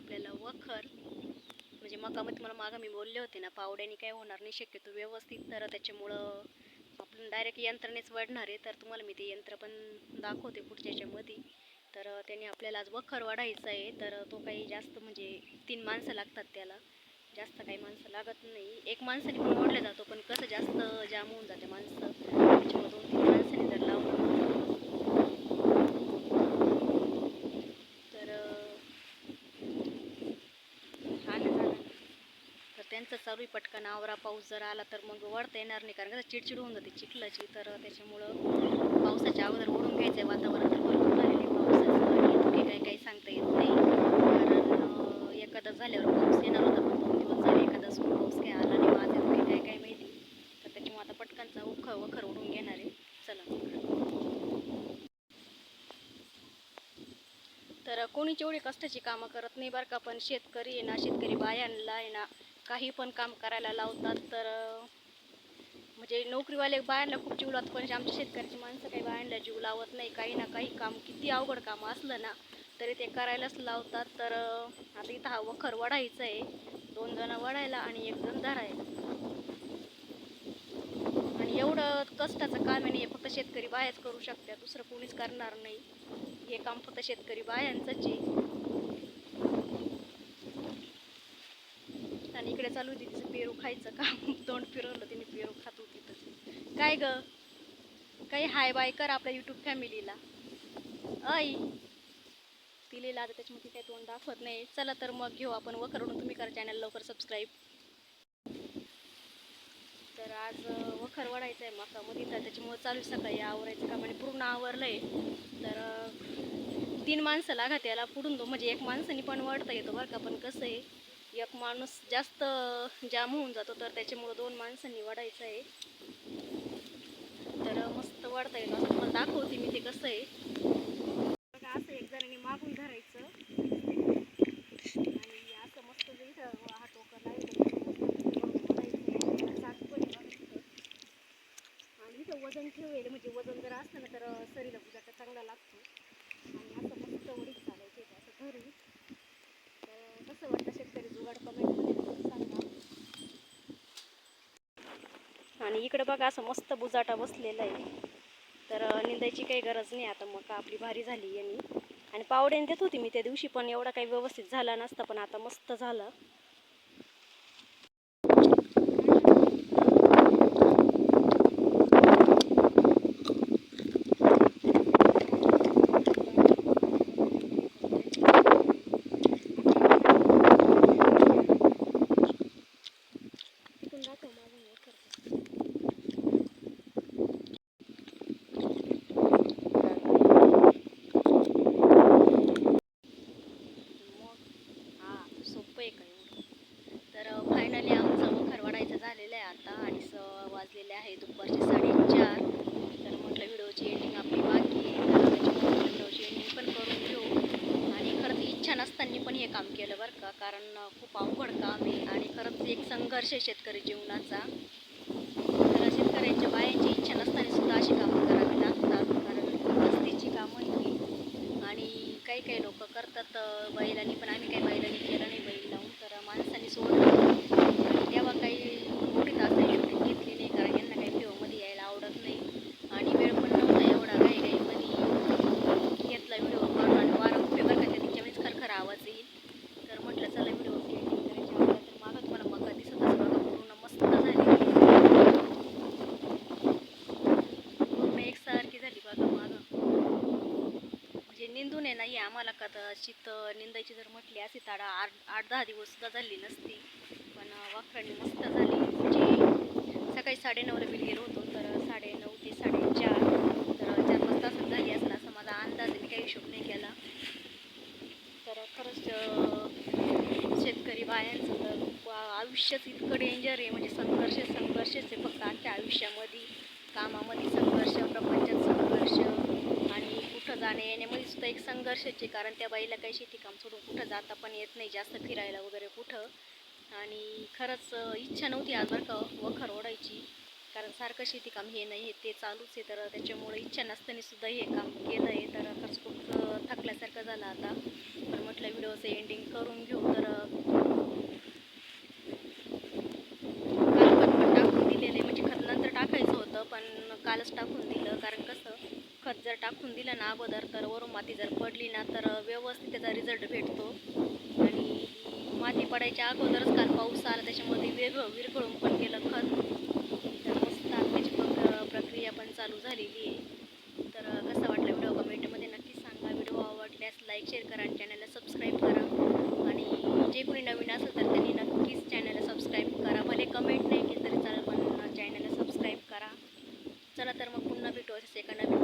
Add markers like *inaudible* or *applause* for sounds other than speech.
आपल्याला वखर म्हणजे मकामध्ये तुम्हाला मागं मी बोलले होते ना पावड्याने काय होणार नाही शक्यतो व्यवस्थित तर त्याच्यामुळं आपण डायरेक्ट यंत्रणेच वाढणार आहे तर तुम्हाला मी ते यंत्र पण दाखवते पुढच्या याच्यामध्ये. तर त्याने आपल्याला आज वखर वाढायचं आहे तर तो काही जास्त म्हणजे तीन माणसं लागतात त्याला. जास्त काही माणसं लागत नाही. एक माणसाने पण ओढला जातो पण कसं जास्त जाम होऊन जाते माणसं. तर चालू आहे पटकन. आवरा पाऊस जर आला तर मग वळता येणार नाही. कारण कसं चिडचिड होऊन जाते चिखलाची. तर त्याच्यामुळं पावसाच्या अगोदर ओढून घ्यायचं आहे वातावरण. तर भरपूर झालेलं आहे पावसाचं. इतके काही काही सांगता येत नाही. कारण एखादा झाल्यावर पाऊस येणार होता. पण दोन दिवस झाले एखादा सुरू पाऊस काही आला नाही. माझे काही काय काय माहिती. तर त्याच्यामुळे आता पटकनचा उखर वखर ओढून घेणार आहे. चला. तर कोणीच एवढी कष्टाची कामं करत नाही बरं का. पण शेतकरी आहे ना शेतकरी बायांना आहे ना काही पण काम करायला लावतात तर म्हणजे नोकरीवाले बायांना खूप जीव लावतात पण आमच्या शेतकऱ्याची माणसं काही बायांना जीव लावत नाही काही ना काही काम किती अवघड काम असलं ना तरी ते करायलाच लावतात. तर आता इथं हा वखर वढायचं आहे दोन जण वढायला आणि एक जण धरायला. आणि एवढं कष्टाचं काम आहे हे फक्त शेतकरी बायाच करू शकत्या दुसरं कोणीच करणार नाही. हे काम फक्त शेतकरी बायांचंच आहे आणि इकडे चालू होती तिचं पेरू खायचं काम. *laughs* तोंड फिरवलं तिने पेरू खात होती तर काय ग? काही हाय बाय कर आपल्या यूट्यूब फॅमिलीला ऐ तिलेला आता त्याच्यामध्ये काही तोंड दाखवत नाही. चला तर मग घेऊ आपण. व करून तुम्ही करा चॅनल लवकर सबस्क्राईब तर आज वखर वाढायचं आहे मका मग तिथं त्याच्यामुळं चालू आहे सकाळी आवरायचं काम आणि पूर्ण आवरलं आहे तर तीन माणसं लागत याला पुढून दो म्हणजे एक माणसाने पण वाढता येतो बरं का. पण कसं आहे एक माणूस जास्त जाम होऊन जातो तर त्याच्यामुळं दोन माणसांनी वाढायचं आहे. तर मस्त वाढता येईल असं तुम्हाला दाखवते मी ते कसं आहे. बघा असं एक जणांनी मागून धरायचं. आणि असं मस्त जर इथं हा टोकर आणि इथं वजन ठेवेल म्हणजे वजन जर असलं ना तर सरीला बुजाचा चांगला लागतो आणि असं मस्त वडीत चालायचं आहे असं धरून तर कसं वाटतं आवड जुगाड सांगा. आणि इकडे बघा असं मस्त बुजाटा बसलेला आहे. तर निंदायची काही गरज नाही आता मका आपली भारी झाली यांनी आणि पावड्याने देत होती मी त्या दिवशी पण एवढा काही व्यवस्थित झाला नसता पण आता मस्त झालं तिथून दाखव माझं हे करते मग हा सोपं आहे का एवढं तर फायनली आमचं वखर वाढायचं झालेलं आहे आता आणि स वाजलेले आहे. दुपारचे साडेचार तर म्हटलं व्हिडिओची एंडिंग आपली बाकी व्हिडिओची एंडिंग पण करून घेऊ. आणि खरंच इच्छा नसताना पण हे काम केलं बरं का. कारण खूप अवघड काम आहे. आणि खरंच एक संघर्ष आहे शेतकरी जीवनाचा. तर शेतकऱ्यांच्या बायांची इच्छा नसताना सुद्धा अशी कामं करावी लागतात. कारण मस्तीची कामं ही. आणि काही काही लोक करतात बैलांनी. पण आम्ही काही बैलांनी केलं नाही बैल लावून. तर माणसांनी सोडलं आणि तेव्हा काही मोठी तासाची शूटिंग घेतली नाही कारण यांना काही व्हिडिओमध्ये यायला आवडत नाही आणि वेळ पण नव्हता एवढा काही काही घेतला व्हिडिओ काढून आणि वारं खूप आहे बरं का त्या तिच्या वेळेस खरखर आवाज येईल तर म्हटलं चला व्हिडिओ एडिटिंग करायची आपल्याला तर मागं तुम्हाला मका दिसत असं बघा पूर्ण मस्त झाली पूर्ण एकसारखी झाली बघा मागं म्हणजे निंदून आहे नाही शीत निंदायची जर म्हटली असे ताडा आठ आठ दहा दिवस सुद्धा झाली नसती. पण वाखरणी मस्त झाली. म्हणजे सकाळी साडेनऊला बिल गेलो होतो तर साडेनऊ ते साडेचार तर चार पाच तासात झाली असेल असा माझा अंदाज मी काही हिशोब नाही केला. तर खरंच शेतकरी बायांचं तर आयुष्यच इतकं डेंजर आहे. म्हणजे संघर्ष संघर्षच आहे फक्त आमच्या आयुष्यामध्ये कामामध्ये संघर्ष प्रपंच कुठं जाणे येण्यामध्ये म्हणजे सुद्धा एक संघर्षाचे कारण त्या बाईला काही शेती काम सोडून कुठं जाता पण येत नाही जास्त फिरायला वगैरे कुठं. आणि खरंच इच्छा नव्हती आज बरं का वखर ओढायची. कारण सारखं शेती काम हे नाही हे ते चालूच आहे. तर त्याच्यामुळे इच्छा नसताना सुद्धा हे काम केलं आहे. तर खरंच खूप थकल्यासारखं झालं आता. पण म्हटलं व्हिडिओचं एंडिंग करून घेऊ. तर टाकून दिलं ना अगोदर तर वरून माती जर पडली ना तर व्यवस्थित त्याचा रिझल्ट भेटतो. आणि माती पडायच्या अगोदरच काल पाऊस आला त्याच्यामध्ये वेगळं विरघळून पण गेलं खत. तर मस्त आत्ताची पण प्रक्रिया पण चालू झालेली आहे. तर कसं वाटलं व्हिडिओ कमेंटमध्ये नक्की सांगा. व्हिडिओ आवडल्यास लाईक शेअर करा आणि चॅनलला सबस्क्राईब करा. आणि जे कोणी नवीन असेल तर त्यांनी नक्कीच चॅनलला सबस्क्राईब करा. भले कमेंट नाही केलं तरी चालेल पण चॅनलला सबस्क्राईब करा. चला तर मग पुन्हा भेटू असेच एका नवीन